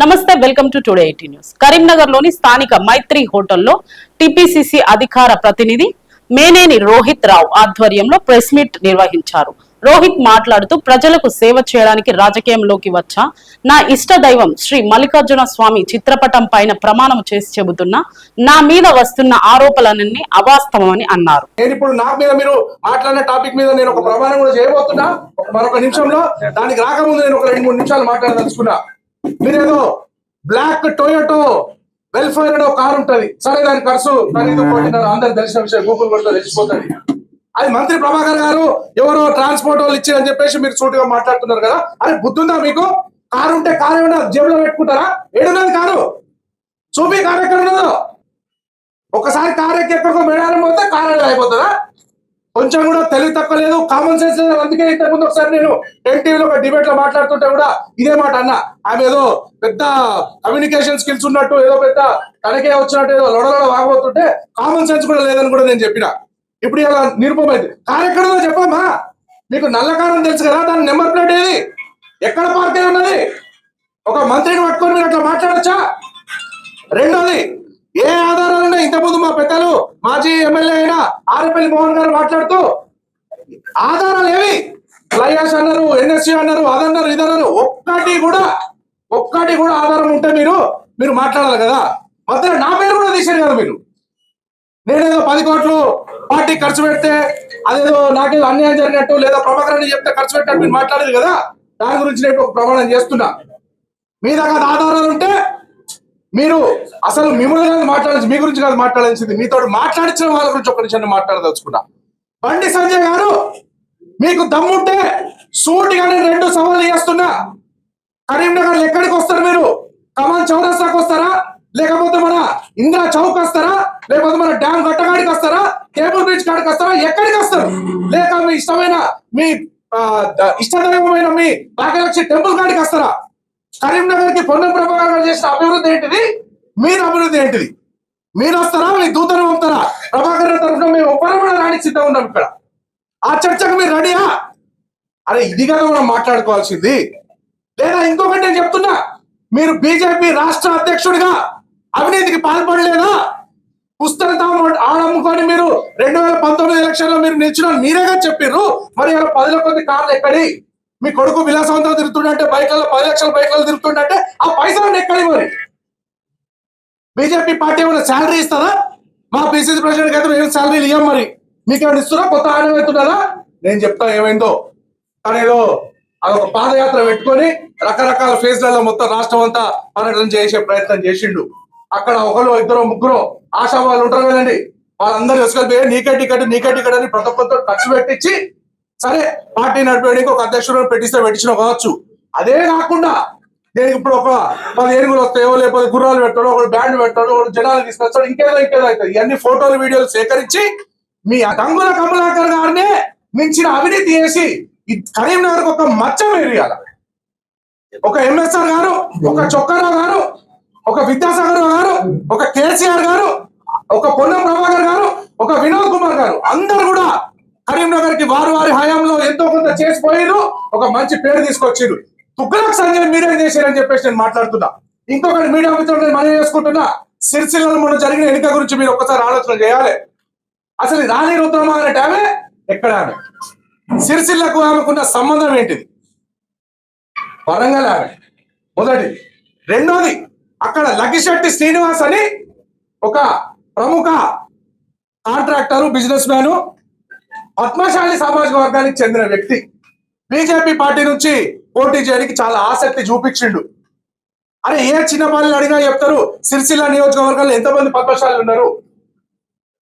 నమస్తే welcome to today eighty news. కరీంనగర్లోని స్థానిక మైత్రి హోటల్లో టిపిసిసి అధికార ప్రతినిధి మేనేని రోహిత్ రావు ఆధ్వర్యంలో ప్రెస్ మీట్ నిర్వహించారు. రోహిత్ మాట్లాడుతూ ప్రజలకు సేవ చేయడానికి రాజకీయంలోకి వచ్చా? నా ఇష్ట దైవం శ్రీ మల్లికార్జున స్వామి చిత్రపటం పైన ప్రమాణం చేసి చెబుతున్నా నా మీద వస్తున్న ఆరోపణలన్నీ అవాస్తవమని అన్నారు. నేను ఇప్పుడు నా మీద మీరు మాట్లాడిన టాపిక్ మీద నేను ఒక ప్రమాణం కూడా చేయబోతున్నా. మరొక నిమిషంలో దానికి రాకముందు నేను ఒక రెండు మూడు నిమిషాలు మాట్లాడదలుచుకున్నా. మీరేదో బ్లాక్ టొయోటో వెల్ఫేర్ అనే ఒక కారు ఉంటది. సరే దాని ఖర్చు అందరికి తెలిసిన విషయం గూగుల్ కూడా తెలిసిపోతుంది. అది మంత్రి ప్రభాకర్ గారు ఎవరో ట్రాన్స్పోర్ట్ వాళ్ళు ఇచ్చారని చెప్పేసి మీరు సూటిగా మాట్లాడుతున్నారు కదా అరే బుద్ధుందా మీకు? కారు ఉంటే కారు ఏమైనా జేబులో పెట్టుకుంటారా? ఏడున్నది కారు. చూపి కారు ఎక్కడ ఉన్నదో. ఒకసారి కారు ఎక్కి ఎక్కడికో మేడారం పోతే కారు అయిపోతుందా? కొంచెం కూడా తెలివి తక్కువ లేదు కామన్ సెన్స్ లేదు. అందుకే ఇంతకు ముందు ఒకసారి నేను ఎన్టీవీలో ఒక డిబేట్లో మాట్లాడుతుంటే కూడా ఇదే మాట అన్న. ఆమె ఏదో పెద్ద కమ్యూనికేషన్ స్కిల్స్ ఉన్నట్టు ఏదో పెద్ద తనకే వచ్చినట్టు ఏదో లొడలో వాగబోతుంటే కామన్ సెన్స్ కూడా లేదని కూడా నేను చెప్పిన. ఇప్పుడు ఇలా నిరూపమైంది. కారు ఎక్కడో చెప్పమ్మా. మీకు నల్ల కారం తెలుసు కదా దాని నెంబర్ ప్లేట్ ఏది? ఎక్కడ పార్క్ అయి ఉన్నది? ఒక మంత్రిని పట్టుకొని మీరు అట్లా మాట్లాడచ్చా? రెండోది ఏ ఆధారాలు ఇంతకుముందు మా పెద్దలు మాజీ ఎమ్మెల్యే అయిన ఆరేపల్లి మోహన్ గారు మాట్లాడుతూ ఆధారాలు ఏవి? లయాస్ అన్నారు ఎన్ఎస్సి అన్నారు అదన్నారు ఇదన్నారు ఒక్కటి కూడా ఒక్కటి కూడా ఆధారం ఉంటే మీరు మీరు మాట్లాడాలి కదా. మధ్యలో నా పేరు కూడా తీశారు కదా మీరు. నేనేదో పది కోట్లు పార్టీ ఖర్చు పెడితే అదేదో నాకేదో అన్యాయం జరిగినట్టు లేదా ప్రభాకర్ అని చెప్తే ఖర్చు పెట్టినట్టు మీరు మాట్లాడేది కదా. దాని గురించి నేను ఒక ప్రమాణం చేస్తున్నా. మీ దగ్గర ఆధారాలు ఉంటే మీరు అసలు మిమ్మల్ని కాదు మాట్లాడాల్సి మీ గురించి కాదు మాట్లాడాల్సింది మీతో మాట్లాడించిన వాళ్ళ గురించి ఒక నిమిషం మాట్లాడదలుచుకున్నా. బండి సంజయ్ గారు మీకు దమ్ముంటే సూటిగా నేను రెండు సవాళ్ళు చేస్తున్నా. కరీంనగర్ ఎక్కడికి వస్తారు మీరు? కమాన్ చౌరస్తాకి వస్తారా? లేకపోతే మన ఇందిరా చౌక్ వస్తారా? లేకపోతే మన డ్యామ్ గట్టగాడికి వస్తారా? కేబుల్ బ్రిడ్జ్ కాడికి వస్తారా? ఎక్కడికి వస్తారు? లేక మీ ఇష్టమైన మీ ద- ఇష్టదైవమైన మీ భాగ్యలక్ష్మి టెంపుల్ కాడికి వస్తారా? కరీంనగర్కి పొన్నం ప్రభాకర్ చేసిన అభివృద్ధి ఏంటిది? మీరు అభివృద్ధి ఏంటిది? మీరు వస్తారా? మీ దూతను పంపుతారా? ప్రభాకర్ తరఫున మేము ఒక్కరు కూడా రానికి సిద్ధంగా ఉన్నాం ఇక్కడ. ఆ చర్చకు మీరు రెడీయా? అరే ఇది కదా మనం మాట్లాడుకోవాల్సింది. లేదా ఇంకొకటి నేను చెప్తున్నా. మీరు బీజేపీ రాష్ట్ర అధ్యక్షుడిగా అవినీతికి పాల్పడలేదా? పుస్తకం ఆడమ్ముకొని మీరు రెండు వేల పంతొమ్మిది ఎలక్షన్లో మీరు నిలిచిన మీరేగా చెప్పారు మరి పదిలో కొద్ది కార్లు ఎక్కడి? మీ కొడుకు విలాసవంతంగా తిరుగుతుండంటే బైక్లలో పది లక్షల బైక్లలో తిరుగుతుండంటే ఆ పైసలు ఎక్కడ మరి బీజేపీ పార్టీ ఏమైనా శాలరీ ఇస్తుందా మా పిసిసి ప్రెసిడెంట్ అయితే మేము శాలరీలు ఇవ్వం మరి? మీకేమైనా ఇస్తున్నా కొత్త ఆదాయం అవుతున్నదా నేను చెప్తా ఏమైందో? కానీ ఏదో అదొక పాదయాత్ర పెట్టుకొని రకరకాల ఫేజ్లలో మొత్తం రాష్ట్రం అంతా పర్యటన చేసే ప్రయత్నం చేసిండు. అక్కడ ఒకరు ఇద్దరు ముగ్గురు ఆశా వాళ్ళు ఉంటారు కదండి. వాళ్ళందరూ తీసుకెళ్ళి నీకే టికెట్ నీకే టికెట్ అని ప్రతి ఒక్కరితో ఖర్చు పెట్టించి సరే పార్టీ నడిపేయడానికి ఒక అధ్యక్షుడు పెట్టిస్తే పెట్టించిన కావచ్చు. అదే కాకుండా నేను ఇప్పుడు ఒక పది ఏనుగులు వస్తాయో లేకపోతే గుర్రాలు పెట్టాడు ఒక బ్యాండ్ పెట్టాడు ఒక జనాలు తీసుకొస్తాడు ఇంకేదో ఇంకేదో అవుతుంది. ఇవన్నీ ఫోటోలు వీడియోలు సేకరించి మీ గంగుల కమలాకర్ గారిని మించిన అవినీతి చేసి ఈ కరీంనగర్ ఒక మచ్చం వేరియాల ఒక ఎంఎస్ఆర్ గారు ఒక చొక్కారావు గారు ఒక విద్యాసాగర్ గారు ఒక కేసీఆర్ గారు ఒక పొన్నం ప్రభాకర్ గారు ఒక వినోద్ కుమార్ గారు అందరు కూడా కరీంనగర్కి వారి వారి హయాంలో ఎంతో కొంత చేసిపోయారు ఒక మంచి పేరు తీసుకొచ్చారు తుగ్గలకు సంజయ్ మీరేం చేశారని చెప్పేసి నేను మాట్లాడుతున్నా. ఇంకొకటి మీడియా మిత్రులు మనం చేసుకుంటున్నా. సిరిసిల్లలో మనం జరిగిన ఎన్నిక గురించి మీరు ఒక్కసారి ఆలోచన చేయాలి. అసలు రాణి రుద్రమ అనే ఆమె? ఎక్కడ ఆమె? సిరిసిల్లకు ఆమెకున్న సంబంధం ఏంటిది? వరంగల్ ఆమె. మొదటి. రెండోది అక్కడ లగిశెట్టి శ్రీనివాస్ అని ఒక ప్రముఖ కాంట్రాక్టర్ బిజినెస్ మ్యాను పద్మశాలి సామాజిక వర్గానికి చెందిన వ్యక్తి. బీజేపీ పార్టీ నుంచి పోటీ చేయడానికి చాలా ఆసక్తి చూపించిండు. అరే ఏ చిన్న పనులు అడిగినా చెప్తారు సిరిసిల్ల నియోజకవర్గంలో ఎంతమంది పద్మశాలి ఉన్నారు?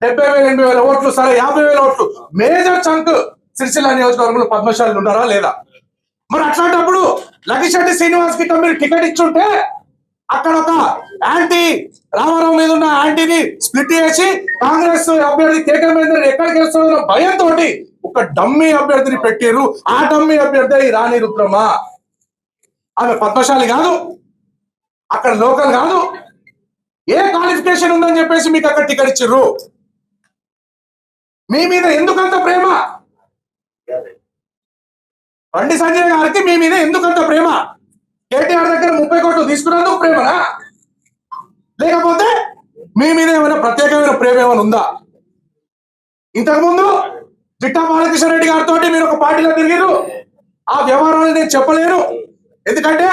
డెబ్బై వేల ఎనభై వేల ఓట్లు సరే యాభై వేల ఓట్లు. మేజర్ చంక్ సిరిసిల్ల నియోజకవర్గంలో పద్మశాలి ఉన్నారా లేదా? మరి అట్లాంటప్పుడు లగిశెట్టి శ్రీనివాస్కి మీరు టికెట్ ఇచ్చుంటే అక్కడ ఒక యాంటీ రామారావు మీద ఉన్న యాంటీని స్ప్లిట్ చేసి కాంగ్రెస్ అభ్యర్థి కేకే మహేందర్ ఎక్కడికి వేస్తుందో భయంతో ఒక డమ్మీ అభ్యర్థిని పెట్టారు ఆ డమ్మీ అభ్యర్థి ఈ రాణి రుద్రమ్మ ఆమె పద్మశాలి కాదు అక్కడ లోకల్ కాదు. ఏ క్వాలిఫికేషన్ ఉందని చెప్పేసి మీకు అక్కడ టికెట్ ఇచ్చిర్రు? మీ మీద ఎందుకంత ప్రేమ? బండి సంజయ్ గారికి మీ మీద ఎందుకంత ప్రేమ? కేటీఆర్ దగ్గర ముప్పై నువ్వు తీసుకున్నందుకు ప్రేమనా? లేకపోతే మీ మీద ఏమైనా ప్రత్యేకమైన ప్రేమ ఏమైనా ఉందా? ఇంతకుముందు జిట్టా బాలకృష్ణ రెడ్డి గారితో మీరు ఒక పార్టీలో తిరిగారు ఆ వ్యవహారాలు నేను చెప్పలేను. ఎందుకంటే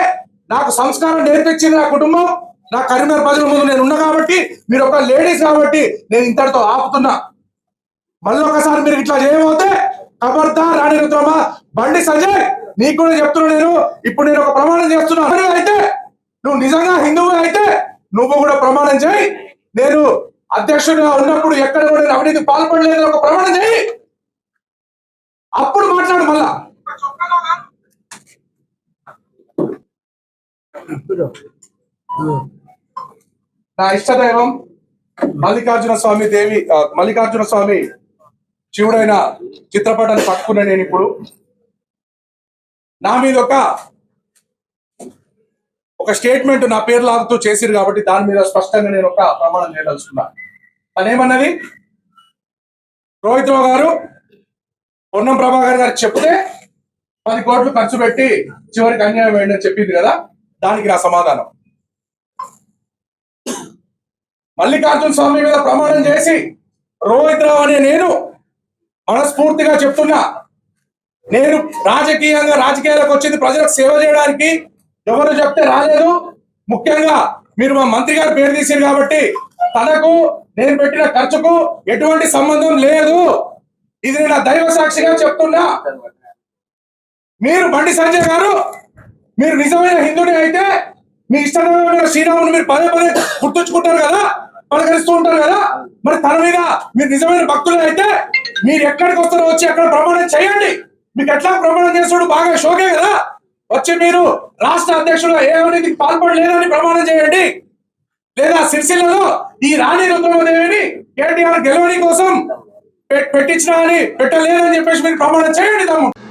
నాకు సంస్కారం నేర్పించింది నా కుటుంబం. నా కరీంనగర్ ప్రజల ముందు నేను ఉన్నా కాబట్టి మీరు ఒక లేడీస్ కాబట్టి నేను ఇంతటితో ఆపుతున్నా. మళ్ళీ ఒకసారి మీరు ఇట్లా చేయబోతే కబర్దా రాణి రుద్రమ బండి సంజయ్ నీకు కూడా చెప్తున్నా నేను. ఇప్పుడు నేను ఒక ప్రమాణం చేస్తున్నా. అయితే నువ్వు నిజంగా హిందువు అయితే నువ్వు కూడా ప్రమాణం చేయి. నేను అధ్యక్షుడిగా ఉన్నప్పుడు ఎక్కడ కూడా నేను అవినీతి పాల్పడలేదు ఒక ప్రమాణం చేయి. అప్పుడు మాట్లాడు మళ్ళా. నా ఇష్టదైవం మల్లికార్జున స్వామి దేవి మల్లికార్జున స్వామి శివుడైన చిత్రపటాన్ని పట్టుకున్నాను నేను ఇప్పుడు. నా మీద ఒక ఒక స్టేట్మెంట్ నా పేరు లాగుతూ చేసిరు కాబట్టి దాని మీద స్పష్టంగా నేను ఒక ప్రమాణం చేయదలుచుకున్నాను తనేమన్నది రోహిత్ రావు గారు పొన్నం ప్రభాకర్ గారు చెప్తే పది కోట్లు ఖర్చు పెట్టి చివరికి అన్యాయం వేయండి అని చెప్పింది కదా దానికి నా సమాధానం. మల్లికార్జున స్వామి మీద ప్రమాణం చేసి రోహిత్ రావు అనే నేను మనస్ఫూర్తిగా చెప్తున్నా. నేను రాజకీయంగా రాజకీయాలకు వచ్చింది ప్రజలకు సేవ చేయడానికి ఎవరు చెప్తే రాలేదు. ముఖ్యంగా మీరు మా మంత్రి గారు పేరు తీసారు కాబట్టి తనకు నేను పెట్టిన ఖర్చుకు ఎటువంటి సంబంధం లేదు. ఇది నేను దైవ సాక్షిగా చెప్తున్నా. మీరు బండి సంజయ్ గారు మీరు నిజమైన హిందుని అయితే మీ ఇష్టమైన శ్రీరాముని మీరు పదే పదే గుర్తుంచుకుంటారు కదా పలకరిస్తూ ఉంటారు కదా. మరి తన మీద మీరు నిజమైన భక్తులు అయితే మీరు ఎక్కడికి వస్తారో వచ్చి అక్కడ ప్రమాణం చేయండి. మీకు ఎట్లా ప్రమాణం చేస్తాడు? బాగా షోకే కదా. వచ్చి మీరు రాష్ట్ర అధ్యక్షుడు ఏ అవినీతికి పాల్పడలేదని ప్రమాణం చేయండి. లేదా సిరిసిల్లలో ఈ రాణి రుద్రమదేవిని కేటీఆర్ గెలవని కోసం పె- పెట్టించినా అని పెట్టలేదని చెప్పేసి మీరు ప్రమాణం చేయండి తమ్ముడు.